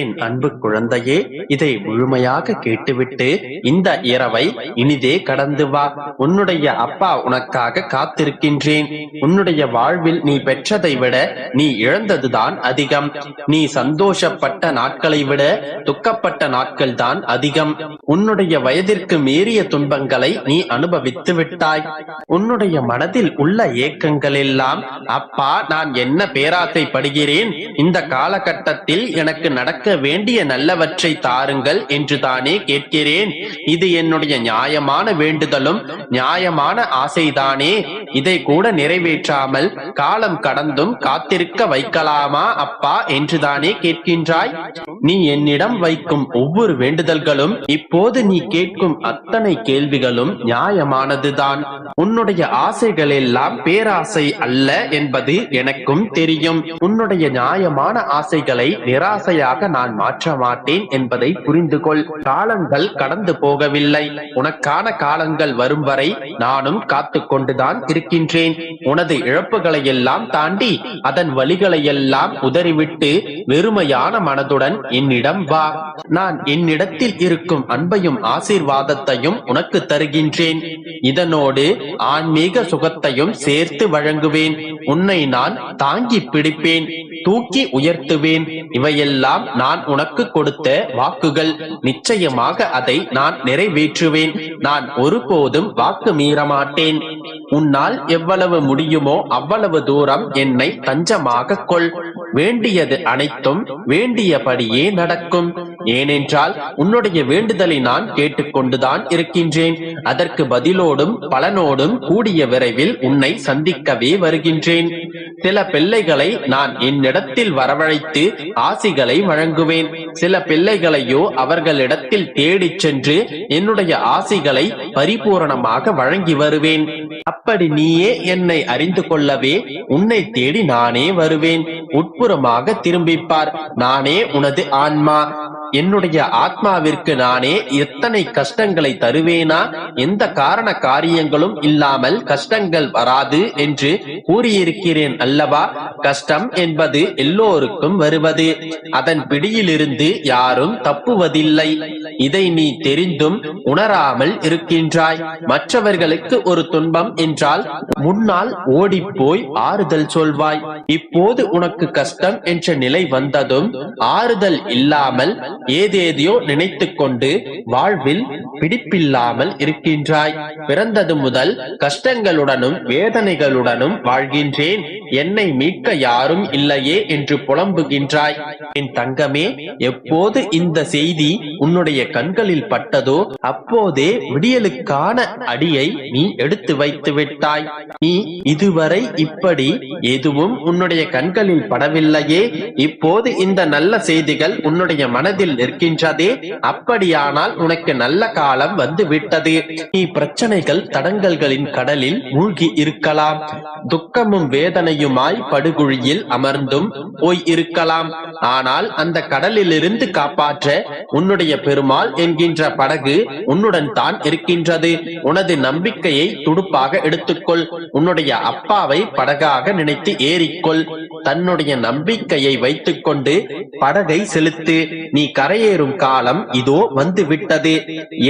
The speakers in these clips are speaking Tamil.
என் அன்பு குழந்தையே இதை முழுமையாக கேட்டுவிட்டு இந்த இரவை இனிதே கடந்து வா. உன்னுடைய அப்பா உனக்காக காத்திருக்கின்றேன். உன்னுடைய வாழ்வில் நீ பெற்றதை விட நீ இழந்ததுதான் அதிகம். நீ சந்தோஷப்பட்ட நாட்களை விட துக்கப்பட்ட நாட்கள் தான் அதிகம். உன்னுடைய வயதிற்கு மீறிய துன்பங்களை நீ அனுபவித்து விட்டாய். உன்னுடைய மனதில் உள்ள ஏக்கங்கள் எல்லாம் அப்பா நான் என்ன பேராசைப்படுகிறேன்? இந்த காலகட்டத்தில் எனக்கு நடக்க வேண்டிய நல்லவற்றை தாருங்கள் என்று தானே கேட்கிறேன். இது என்னுடைய நியாயமான வேண்டுதலும் நியாயமான ஆசைதானே. இதை கூட நிறைவேற்றாமல் காலம் கடந்தும் காத்திருக்க வைக்கலாமா அப்பா என்றுதானே கேட்கின்றாய்? நீ என்னிடம் வைக்கும் ஒவ்வொரு வேண்டுதல்களும் இப்போது நீ கேட்கும் அத்தனை கேள்விகளும் நியாயமானதுதான். உன்னுடைய ஆசைகள் எல்லாம் பேராசை அல்ல என்பது எனக்கும் தெரியும். உன்னுடைய நியாயமான ஆசைகளை நிராசையாக நான் மாற்ற மாட்டேன் என்பதை புரிந்து கொள் காலங்கள் கடந்து போகவில்லை. உனக்கான காலங்கள் வரும் வரை நானும் காத்து கொண்டுதான் இருக்கின்றேன் உனது இழப்புகளை எல்லாம் தாண்டி அதன் வழிகளை எல்லாம் உதறிவிட்டு வெறுமையான மனதுடன் என்னிடம் வா. நான் என்னிடத்தில் இருக்கும் அன்பையும் ஆசீர்வாதத்தையும் உனக்கு தருகின்றேன். இதனோடு ஆன்மீக சுகத்தையும் சேர்த்து வழங்குவேன். உன்னை நான் தாங்கி பிடிப்பேன் தூக்கி உயர்த்துவேன். இவையெல்லாம் நான் உனக்கு கொடுத்த வாக்குகள். நிச்சயமாக அதை நான் நிறைவேற்றுவேன். நான் ஒருபோதும் வாக்கு மீறமாட்டேன். உன்னால் உன்னால் எவ்வளவு முடியுமோ அவ்வளவு தூரம் என்னை தஞ்சமாக கொள். வேண்டியது அனைத்தும் வேண்டியபடியே நடக்கும். ஏனென்றால் உன்னுடைய வேண்டுதலை நான் கேட்டுக்கொண்டுதான் இருக்கின்றேன். அதற்கு பதிலோடும் பலனோடும் கூடிய விரைவில் உன்னை சந்திக்கவே வருகின்றேன். சில பிள்ளைகளை நான் என்னிடத்தில் வரவழைத்து ஆசிகளை வழங்குவேன். சில பிள்ளைகளையோ அவர்களிடத்தில் தேடிச் சென்று என்னுடைய ஆசிகளை பரிபூரணமாக வழங்கி வருவேன். அப்படி நீயே என்னை அறிந்து கொள்ளவே உன்னை தேடி நானே வருவேன். உட்புறமாக திரும்பிப்பார். நானே உனது ஆன்மா. என்னுடைய ஆத்மாவிற்கு நானே எத்தனை கஷ்டங்களை தருவேனா? எந்த காரண காரியங்களும் இல்லாமல் கஷ்டங்கள் வராது என்று கூறியிருக்கிறேன் அல்லவா? கஷ்டம் என்பது எல்லோருக்கும் வருவது. அதன் பிடியிலிருந்து யாரும் தப்புவதில்லை. இதை நீ தெரிந்தும் உணராமல் இருக்கின்றாய். மற்றவர்களுக்கு ஒரு துன்பம் என்றால் முன்னால் ஓடிப்போய் ஆறுதல் சொல்வாய். இப்போது உனக்கு கஷ்டம் என்ற நிலை வந்ததும் ஆறுதல் இல்லாமல் ஏதேதையோ நினைத்துக் கொண்டு வாழ்வில் பிடிப்பில்லாமல் இருக்கின்றாய். பிறந்தது முதல் கஷ்டங்களுடனும் வேதனைகளுடனும் வாழ்கின்றேன். என்னை மீட்க யாரும் இல்லையே என்று புலம்புகின்றாய். என் தங்கமே எப்போது இந்த செய்தி உன்னுடைய கண்களில் பட்டதோ அப்போதே விடியலுக்கான அடியை நீ எடுத்து வைத்து விட்டாய். நீ இதுவரை இப்படி எதுவும் உன்னுடைய கண்களில் படவில்லையே. இப்போது இந்த நல்ல செய்திகள் உன்னுடைய மனதில் நிற்கின்றதே. அப்படியானால் உனக்கு நல்ல காலம் வந்து விட்டது நீ பிரச்சனைகள் தடங்கல்களின் கடலில் மூழ்கி இருக்கலாம். துக்கமும் வேதனையுமாய் படுகுழியில் அமர்ந்தும் போய் இருக்கலாம். ஆனால் அந்த கடலிலிருந்து காப்பாற்ற உன்னுடைய பெருமாள் என்கின்ற படகு உன்னுடன் தான் இருக்கின்றது. உனது நம்பிக்கையை துடுப்பாக எடுத்துக்கொள். உன்னுடைய அப்பாவை படகாக நினைத்து ஏறிக்கொள். தன்னுடைய நம்பிக்கையை வைத்துக்கொண்டு படகை செலுத்து நீ கரையேறும் காலம் இதோ வந்து விட்டது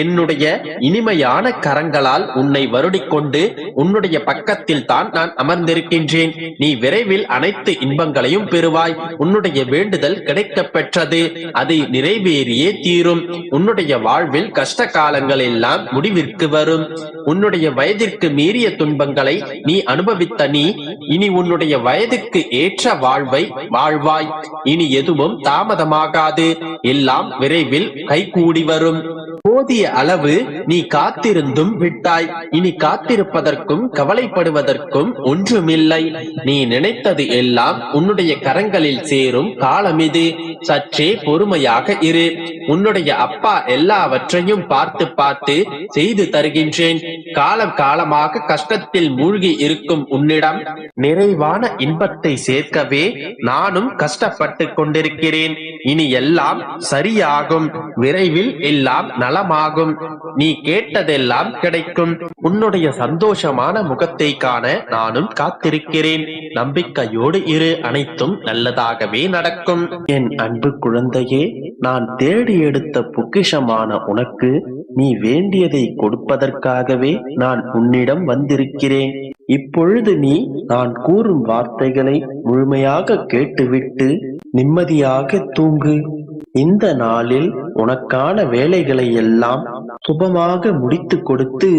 என்னுடைய இனிமையான கரங்களால் உன்னை வருடிக்கொண்டு உன்னுடைய பக்கத்தில் தான் நான் அமர்ந்திருக்கின்றேன். நீ விரைவில் அனைத்து இன்பங்களையும் பெறுவாய். உன்னுடைய வேண்டுதல் கிடைக்க பெற்றது அது நிறைவேறியே தீரும். உன்னுடைய வாழ்வில் கஷ்ட காலங்கள் எல்லாம் முடிவிற்கு வரும். உன்னுடைய வயதிற்கு மீறிய துன்பங்களை நீ அனுபவித்த நீ இனி உன்னுடைய வயதுக்கு ஏற்ற வாழ்வை வாழ்வாய். இனி எதுவும் தாமதமாகாது. எல்லாம் விரைவில் கைகூடி வரும். போதிய அளவு நீ காத்திருந்தும் விட்டாய். இனி காத்திருப்பதற்கும் கவலைப்படுவதற்கும் ஒன்றுமில்லை. நீ நினைத்தது எல்லாம் உன்னுடைய கரங்களில் சேரும் காலம் இது சற்றே பொறுமையாக இரு. உன்னுடைய அப்பா எல்லாவற்றையும் பார்த்து பார்த்து செய்து தருகின்றேன். காலம் காலமாக கஷ்டத்தில் மூழ்கி இருக்கும் உன்னிடம் நிறைவான இன்பத்தை சேர்க்கவே நானும் கஷ்டப்பட்டு கொண்டிருக்கிறேன். இனி எல்லாம் சரியாகும். விரைவில் எல்லாம் நல நலமாகும் நீ கேட்டதெல்லாம் கிடைக்கும். உன்னுடைய சந்தோஷமான முகத்தை காண நானும் காத்திருக்கிறேன். நம்பிக்கையோடு இரு. அனைத்தும் நல்லதாகவே நடக்கும். என் அன்பு குழந்தையே நான் தேடி எடுத்த பொக்கிஷமான உனக்கு நீ வேண்டியதை கொடுப்பதற்காகவே நான் உன்னிடம் வந்திருக்கிறேன். இப்பொழுது நீ நான் கூறும் வார்த்தைகளை முழுமையாக கேட்டுவிட்டு நிம்மதியாக தூங்கு. இந்த நாளில் உனக்கான வேலைகளை எல்லாம் சுபமாக முடித்து கொடுத்து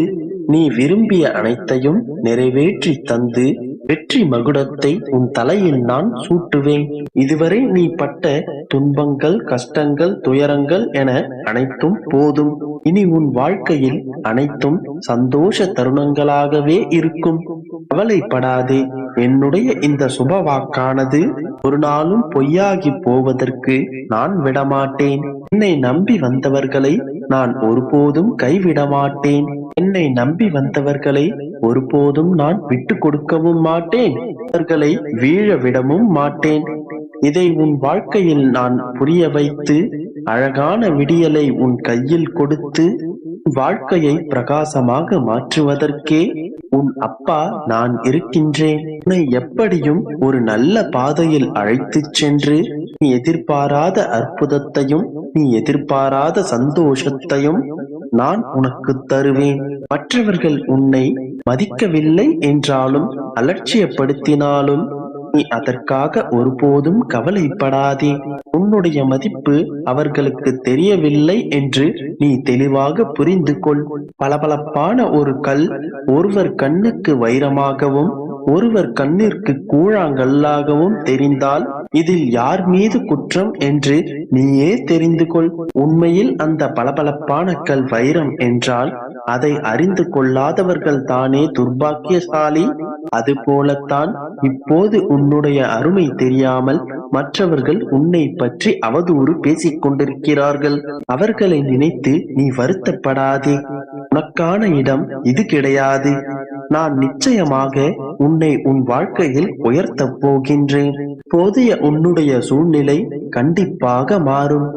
நீ விரும்பிய அனைத்தையும் நிறைவேற்றி தந்து வெற்றி மகுடத்தை உன் தலையில் நான் சூட்டுவேன். இதுவரை நீ பட்ட துன்பங்கள் கஷ்டங்கள் துயரங்கள் என அனைத்தும் போதும். இனி உன் வாழ்க்கையில் அனைத்தும் சந்தோஷ தருணங்களாகவே இருக்கும். கவலைப்படாதே. என்னுடைய இந்த சுப வாக்கானது ஒரு நாளும் பொய்யாகி போவதற்கு நான் விடமாட்டேன். என்னை நம்பி வந்தவர்களை நான் ஒருபோதும் கைவிட மாட்டேன் என்னை நம்பி வந்தவர்களை ஒருபோதும் நான் விட்டு கொடுக்கவும் மாட்டேன். அவர்களை வீழ விடவும் மாட்டேன். இதை உன் வாழ்க்கையில் நான் புரிய வைத்து அழகான விடியலை உன் கையில் கொடுத்து வாழ்க்கையை பிரகாசமாக மாற்றுவதற்கே உன் அப்பா நான் இருக்கின்றேன். உன்னை எப்படியும் ஒரு நல்ல பாதையில் அழைத்துச் சென்று நீ எதிர்பாராத அற்புதத்தையும் நீ எதிர்பாராத சந்தோஷத்தையும் நான் உனக்கு தருவேன். மற்றவர்கள் உன்னை மதிக்கவில்லை என்றாலும் அலட்சியப்படுத்தினாலும் நீ அதற்காக ஒருபோதும் கவலைப்படாதே. உன்னுடைய மதிப்பு அவர்களுக்கு தெரியவில்லை என்று நீ தெளிவாக புரிந்து கொள் பளபளப்பான ஒரு கல் ஒருவர் கண்ணுக்கு வைரமாகவும் ஒருவர் கண்ணிற்கு கூழாங்கல்லாகவும் தெரிந்தால் இதில் யார் மீது குற்றம் என்று நீயே தெரிந்து கொள் உண்மையில் அந்த பளபளப்பான கல் வைரம் என்றால் அதை அறிந்து கொள்ளாதவர்கள் தானே துர்பாக்கியசாலி? அது போலத்தான் இப்போது உன்னுடைய அருமை தெரியாமல் மற்றவர்கள் உன்னை பற்றி அவதூறு பேசிக் கொண்டிருக்கிறார்கள். அவர்களை நினைத்து நீ வருத்தப்படாதே. உனக்கான இடம் இது கிடையாது. நான் நிச்சயமாக உன்னை உன் வாழ்க்கையில் உயர்த்தப் போகின்றேன். போதிய உன்னுடைய சூழ்நிலை கண்டிப்பாக மாறும்.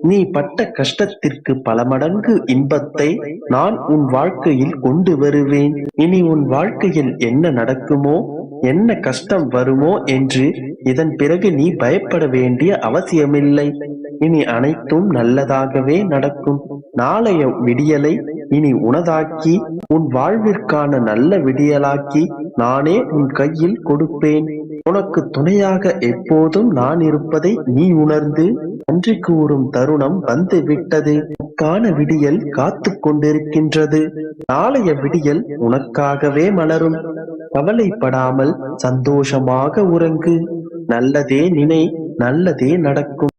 நீ பட்ட கஷ்டத்திற்கு பல மடங்கு இன்பத்தை நான் உன் வாழ்க்கையில் கொண்டு வருவேன். இனி உன் வாழ்க்கையில் என்ன நடக்குமோ என்ன கஷ்டம் வருமோ என்று இதன் பிறகு நீ பயப்பட வேண்டிய அவசியமில்லை. இனி அனைத்தும் நல்லதாகவே நடக்கும். நாளைய விடியலை இனி உனதாக்கி உன் வாழ்விற்கான நல்ல விடியலாக்கி நானே உன் கையில் கொடுப்பேன். உனக்கு துணையாக எப்போதும் நான் இருப்பதை நீ உணர்ந்து நன்றி கூறும் தருணம் வந்து விட்டது உனக்கான விடியல் காத்து கொண்டிருக்கின்றது. நாளைய விடியல் உனக்காகவே மலரும். கவலைப்படாமல் சந்தோஷமாக உறங்கு. நல்லதே நினை நல்லதே நடக்கும்.